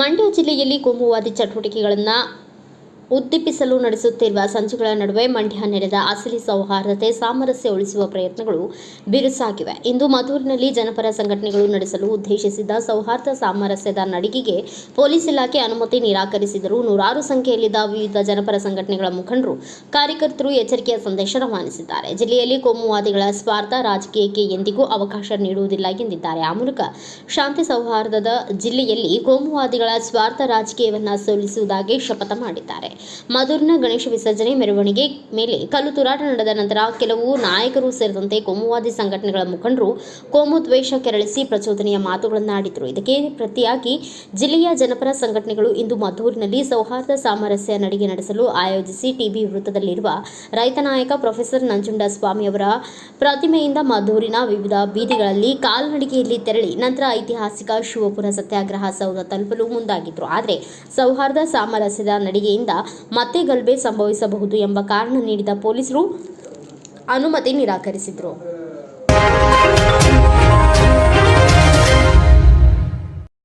ಮಂಡ್ಯ ಜಿಲ್ಲೆಯಲ್ಲಿ ಕೋಮುವಾದಿ ಚಟುವಟಿಕೆಗಳನ್ನು ಉದ್ದೀಪಿಸಲು ನಡೆಸುತ್ತಿರುವ ಸಂಚುಗಳ ನಡುವೆ ಮಂಡ್ಯ ನೆರೆದ ಅಸಲಿ ಸೌಹಾರ್ದತೆ ಸಾಮರಸ್ಯ ಉಳಿಸುವ ಪ್ರಯತ್ನಗಳು ಬಿರುಸಾಗಿವೆ. ಇಂದು ಮಧೂರಿನಲ್ಲಿ ಜನಪರ ಸಂಘಟನೆಗಳು ನಡೆಸಲು ಉದ್ದೇಶಿಸಿದ್ದ ಸೌಹಾರ್ದ ಸಾಮರಸ್ಯದ ನಡಿಗೆಗೆ ಪೊಲೀಸ್ ಇಲಾಖೆ ಅನುಮತಿ ನಿರಾಕರಿಸಿದರೂ ನೂರಾರು ಸಂಖ್ಯೆಯಲ್ಲಿದ್ದ ವಿವಿಧ ಜನಪರ ಸಂಘಟನೆಗಳ ಮುಖಂಡರು, ಕಾರ್ಯಕರ್ತರು ಎಚ್ಚರಿಕೆಯ ಸಂದೇಶ ರವಾನಿಸಿದ್ದಾರೆ. ಜಿಲ್ಲೆಯಲ್ಲಿ ಕೋಮುವಾದಿಗಳ ಸ್ವಾರ್ಥ ರಾಜಕೀಯಕ್ಕೆ ಎಂದಿಗೂ ಅವಕಾಶ ನೀಡುವುದಿಲ್ಲ ಎಂದಿದ್ದಾರೆ. ಆ ಮೂಲಕ ಶಾಂತಿ ಸೌಹಾರ್ದದ ಜಿಲ್ಲೆಯಲ್ಲಿ ಕೋಮುವಾದಿಗಳ ಸ್ವಾರ್ಥ ರಾಜಕೀಯವನ್ನು ಸೋಲಿಸುವುದಾಗಿ ಶಪಥ ಮಾಡಿದ್ದಾರೆ. ಮಧುರ್ನ ಗಣೇಶ ವಿಸರ್ಜನೆ ಮೆರವಣಿಗೆ ಮೇಲೆ ಕಲ್ಲು ತೂರಾಟ ನಡೆದ ನಂತರ ಕೆಲವು ನಾಯಕರು ಸೇರಿದಂತೆ ಕೋಮುವಾದಿ ಸಂಘಟನೆಗಳ ಮುಖಂಡರು ಕೋಮು ದ್ವೇಷ ಕೆರಳಿಸಿ ಪ್ರಚೋದನೆಯ ಮಾತುಗಳನ್ನಾಡಿದರು ಇದಕ್ಕೆ ಪ್ರತಿಯಾಗಿ ಜಿಲ್ಲೆಯ ಜನಪರ ಸಂಘಟನೆಗಳು ಇಂದು ಮಧೂರಿನಲ್ಲಿ ಸೌಹಾರ್ದ ಸಾಮರಸ್ಯ ನಡಿಗೆ ನಡೆಸಲು ಆಯೋಜಿಸಿ ಟಿಬಿ ವೃತ್ತದಲ್ಲಿರುವ ರೈತ ನಾಯಕ ಪ್ರೊಫೆಸರ್ ನಂಜುಂಡ ಸ್ವಾಮಿಯವರ ಪ್ರತಿಮೆಯಿಂದ ಮಧೂರಿನ ವಿವಿಧ ಬೀದಿಗಳಲ್ಲಿ ಕಾಲ್ನಡಿಗೆಯಲ್ಲಿ ತೆರಳಿ ನಂತರ ಐತಿಹಾಸಿಕ ಶಿವಪುರ ಸತ್ಯಾಗ್ರಹ ಸೌಧ ತಲುಪಲು ಮುಂದಾಗಿದ್ರು. ಆದರೆ ಸೌಹಾರ್ದ ಸಾಮರಸ್ಯದ ನಡಿಗೆಯಿಂದ ಮತ್ತೆ ಗಲಭೆ ಸಂಭವಿಸಬಹುದು ಎಂಬ ಕಾರಣ ನೀಡಿದ ಪೊಲೀಸರು ಅನುಮತಿ ನಿರಾಕರಿಸಿದರು.